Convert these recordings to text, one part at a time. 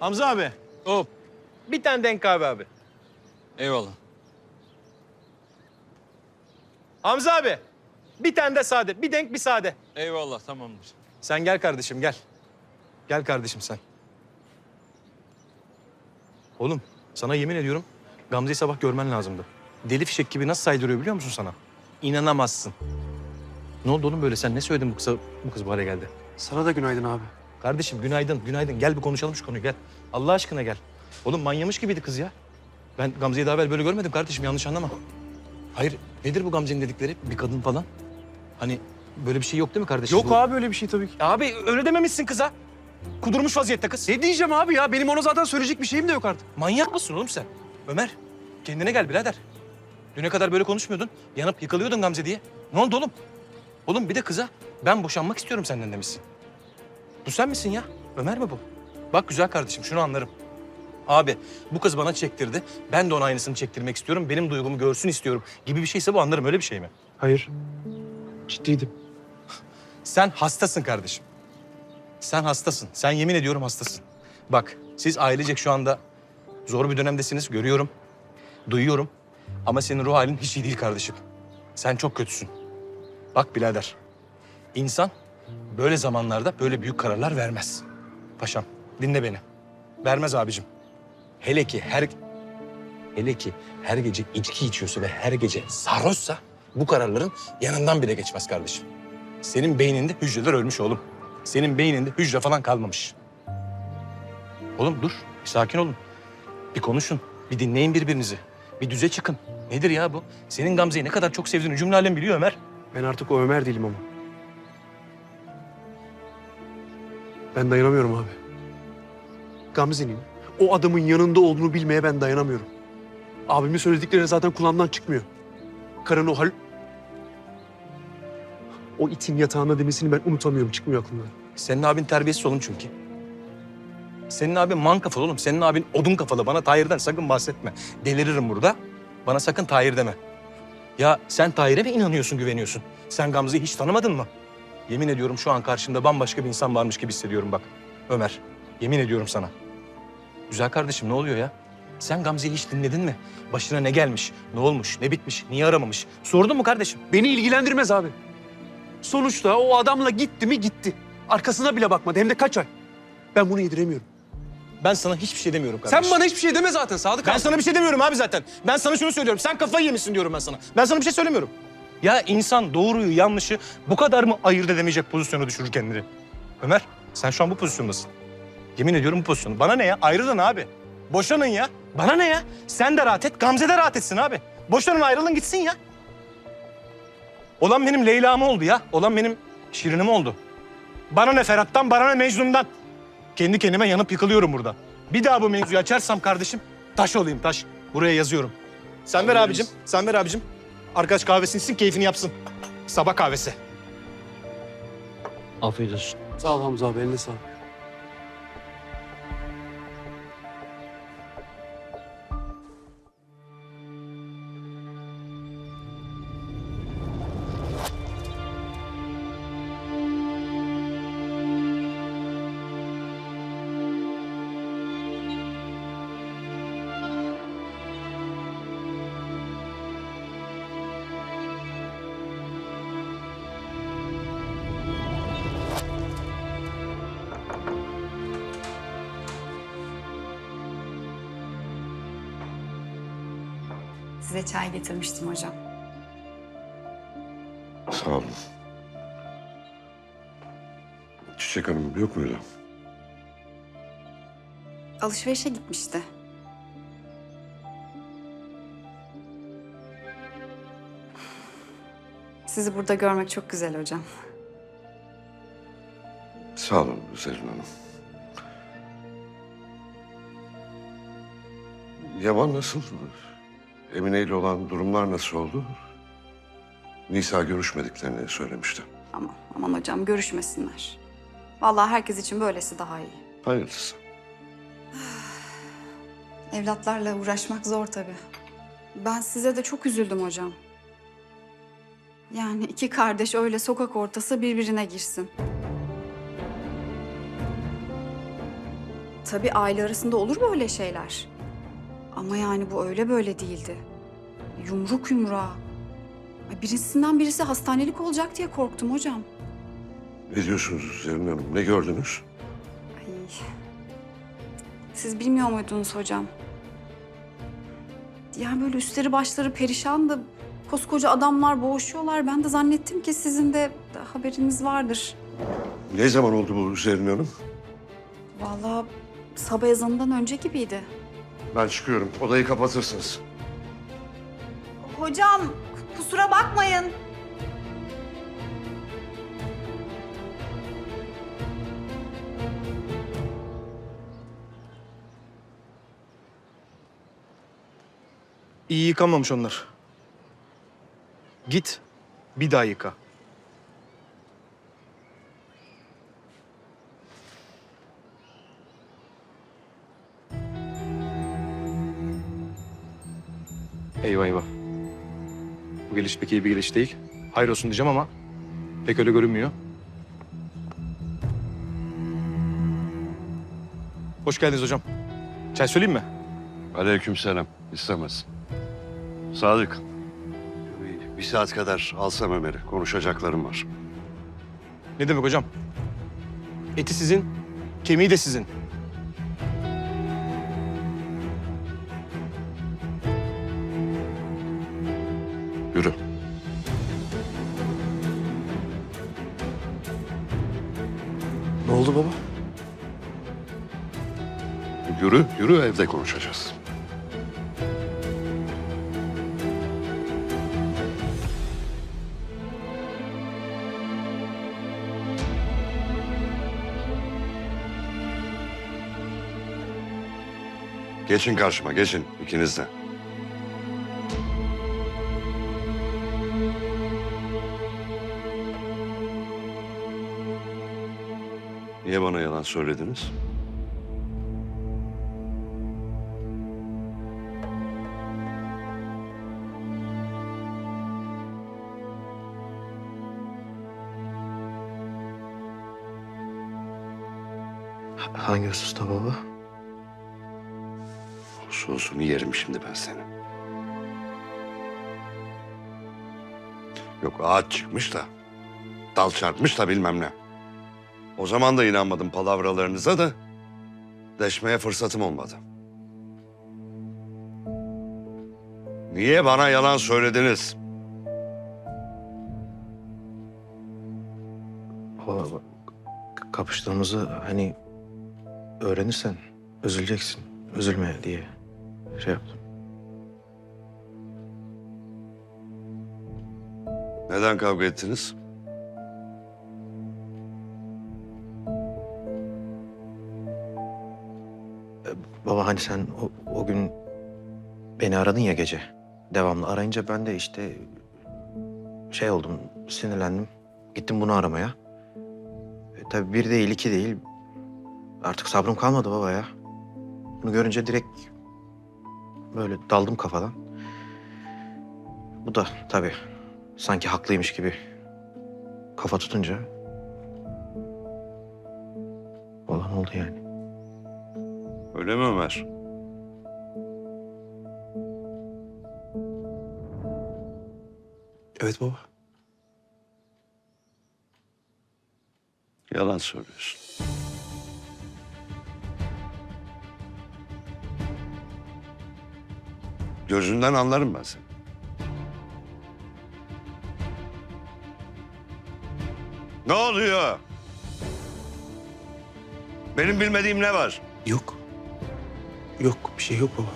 Hamza abi. Hop. Bir tane denk kahve abi. Eyvallah. Hamza abi. Bir tane de sade. Bir denk bir sade. Eyvallah tamamdır. Sen gel kardeşim gel. Gel kardeşim sen. Oğlum sana yemin ediyorum Gamze'yi sabah görmen lazımdı. Deli fişek gibi nasıl saydırıyor biliyor musun sana? İnanamazsın. Ne oldu oğlum böyle sen ne söyledin bu kıza bu kız bu hale geldi? Sana da günaydın abi. Kardeşim günaydın günaydın gel bir konuşalım şu konuyu gel. Allah aşkına gel. Oğlum manyamış gibiydi kız ya. Ben Gamze'yi daha evvel böyle görmedim kardeşim yanlış anlama. Hayır nedir bu Gamze'nin dedikleri bir kadın falan? Hani böyle bir şey yok değil mi kardeşim? Yok Bu- abi öyle bir şey tabii ki. Abi öyle dememişsin kıza. Kudurmuş vaziyette kız. Ne diyeceğim abi ya? Benim ona zaten söyleyecek bir şeyim de yok artık. Manyak mısın oğlum sen? Ömer kendine gel birader. Düne kadar böyle konuşmuyordun. Yanıp yıkılıyordun Gamze diye. Ne oldu oğlum? Oğlum bir de kıza ben boşanmak istiyorum senden demişsin. Bu sen misin ya? Ömer mi bu? Bak güzel kardeşim şunu anlarım. Abi bu kız bana çektirdi. Ben de ona aynısını çektirmek istiyorum. Benim duygumu görsün istiyorum gibi bir şeyse bu anlarım. Öyle bir şey mi? Hayır. Ciddiydim. Sen hastasın kardeşim. Sen hastasın. Sen yemin ediyorum hastasın. Bak siz ailecek şu anda zor bir dönemdesiniz. Görüyorum. Duyuyorum. Ama senin ruh halin hiç iyi değil kardeşim. Sen çok kötüsün. Bak birader. İnsan böyle zamanlarda böyle büyük kararlar vermez. Paşam dinle beni. Vermez abicim. Hele ki her hele ki her gece içki içiyorsa ve her gece sarhoşsa bu kararların yanından bile geçmez kardeşim. Senin beyninde hücreler ölmüş oğlum. Senin beyninde hücre falan kalmamış. Oğlum dur, bir sakin olun. Bir konuşun, bir dinleyin birbirinizi. Bir düze çıkın. Nedir ya bu? Senin Gamze'yi ne kadar çok sevdiğini cümle alem biliyor Ömer. Ben artık o Ömer değilim ama. Ben dayanamıyorum abi. Gamze'nin o adamın yanında olduğunu bilmeye ben dayanamıyorum. Abimin söyledikleri zaten kulağımdan çıkmıyor. Karın o hal... O itin yatağında demesini ben unutamıyorum. Çıkmıyor aklımdan. Senin abin terbiyesiz oğlum çünkü. Senin abin man kafalı oğlum. Senin abin odun kafalı. Bana Tahir'den sakın bahsetme. Deliririm burada. Bana sakın Tahir deme. Ya sen Tahir'e mi inanıyorsun, güveniyorsun? Sen Gamze'yi hiç tanımadın mı? Yemin ediyorum şu an karşımda bambaşka bir insan varmış gibi hissediyorum bak. Ömer, yemin ediyorum sana. Güzel kardeşim ne oluyor ya? Sen Gamze'yi hiç dinledin mi? Başına ne gelmiş, ne olmuş, ne bitmiş, niye aramamış? Sordun mu kardeşim? Beni ilgilendirmez abi. Sonuçta o adamla gitti mi gitti. Arkasına bile bakmadı hem de kaç ay. Ben bunu yediremiyorum. Ben sana hiçbir şey demiyorum kardeşim. Sen bana hiçbir şey deme zaten Sadık Ben abi. sana bir şey demiyorum abi zaten. Ben sana şunu söylüyorum. Sen kafayı yemişsin diyorum ben sana. Ben sana bir şey söylemiyorum. Ya insan doğruyu, yanlışı bu kadar mı ayırt edemeyecek pozisyona düşürür kendini? Ömer, sen şu an bu pozisyondasın. Yemin ediyorum bu pozisyonda. Bana ne ya? Ayrılın abi. Boşanın ya. Bana ne ya? Sen de rahat et, Gamze de rahat etsin abi. Boşanın ayrılın gitsin ya. Olan benim Leyla'm oldu ya. Olan benim Şirin'im oldu. Bana ne Ferhat'tan, bana ne Mecnun'dan. Kendi kendime yanıp yıkılıyorum burada. Bir daha bu mevzuyu açarsam kardeşim taş olayım taş. Buraya yazıyorum. Sen ver abicim, sen ver abicim. Arkadaş kahvesini içsin, keyfini yapsın. Sabah kahvesi. Afiyet olsun. Sağ ol Hamza abi eline sağlık. Size çay getirmiştim hocam. Sağ olun. Çiçek Hanım yok muydu? Alışverişe gitmişti. Sizi burada görmek çok güzel hocam. Sağ olun Zerrin Hanım. Yaman nasıl? Emine ile olan durumlar nasıl oldu? Nisa görüşmediklerini söylemişti. Ama aman hocam görüşmesinler. Vallahi herkes için böylesi daha iyi. Hayırlısı. Evlatlarla uğraşmak zor tabii. Ben size de çok üzüldüm hocam. Yani iki kardeş öyle sokak ortası birbirine girsin. tabii aile arasında olur böyle şeyler. Ama yani bu öyle böyle değildi. Yumruk yumruğa. Birisinden birisi hastanelik olacak diye korktum hocam. Ne diyorsunuz Zerrin Hanım? Ne gördünüz? Ay. Siz bilmiyor muydunuz hocam? Yani böyle üstleri başları perişandı. Koskoca adamlar boğuşuyorlar. Ben de zannettim ki sizin de haberiniz vardır. Ne zaman oldu bu Zerrin Hanım? Vallahi sabah ezanından önce gibiydi. Ben çıkıyorum. Odayı kapatırsınız. Hocam kusura bakmayın. İyi yıkanmamış onlar. Git bir daha yıka. Eyvah eyvah. Bu geliş pek iyi bir geliş değil. Hayır olsun diyeceğim ama pek öyle görünmüyor. Hoş geldiniz hocam. Çay söyleyeyim mi? Aleykümselam. İstemez. Sadık. Bir, bir saat kadar alsam Ömer'i. Konuşacaklarım var. Ne demek hocam? Eti sizin, kemiği de sizin. Oldu baba? Yürü, yürü evde konuşacağız. Geçin karşıma, geçin ikiniz de. Niye bana yalan söylediniz? Hangi hususta baba? Sosunu yerim şimdi ben seni. Yok ağaç çıkmış da, dal çarpmış da bilmem ne. O zaman da inanmadım palavralarınıza da deşmeye fırsatım olmadı. Niye bana yalan söylediniz? Baba kapıştığımızı hani öğrenirsen üzüleceksin. Üzülme diye şey yaptım. Neden kavga ettiniz? Baba hani sen o, o gün beni aradın ya gece. Devamlı arayınca ben de işte şey oldum, sinirlendim. Gittim bunu aramaya. E, tabii bir değil, iki değil. Artık sabrım kalmadı baba ya. Bunu görünce direkt böyle daldım kafadan. Bu da tabii sanki haklıymış gibi kafa tutunca olan oldu yani. Öyle mi Ömer? Evet baba. Yalan söylüyorsun. Gözünden anlarım ben seni. Ne oluyor? Benim bilmediğim ne var? Yok. Yok bir şey yok baba.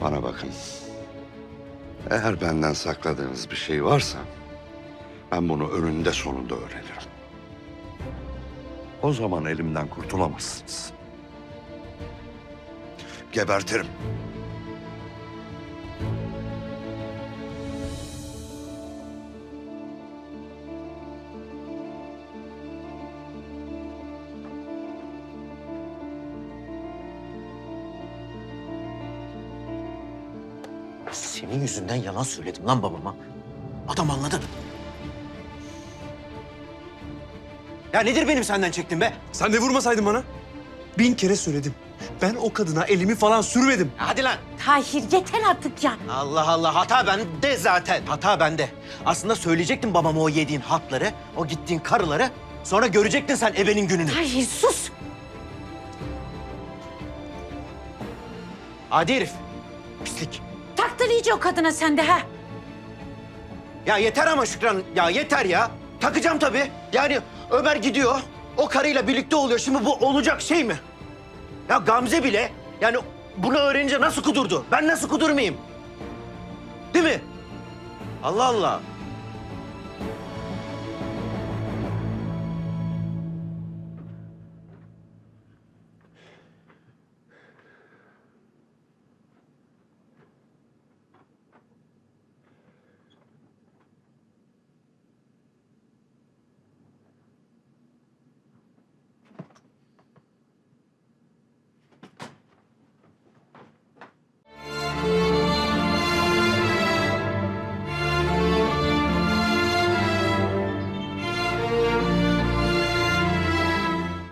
Bana bakın. Eğer benden sakladığınız bir şey varsa ben bunu önünde sonunda öğrenirim. O zaman elimden kurtulamazsınız. Gebertirim. Senin yüzünden yalan söyledim lan babama. Adam anladı. Ya nedir benim senden çektiğim be? Sen de vurmasaydın bana. Bin kere söyledim. Ben o kadına elimi falan sürmedim. Hadi lan. Tahir yeter artık ya. Allah Allah hata bende zaten. Hata bende. Aslında söyleyecektin babama o yediğin hatları, o gittiğin karıları. Sonra görecektin sen ebenin gününü. Tahir sus. Adi herif. Pislik. İyice o kadına sen de ha. Ya yeter ama Şükran. Ya yeter ya. Takacağım tabii. Yani Ömer gidiyor. O karıyla birlikte oluyor. Şimdi bu olacak şey mi? Ya Gamze bile yani bunu öğrenince nasıl kudurdu? Ben nasıl kudurmayayım? Değil mi? Allah Allah.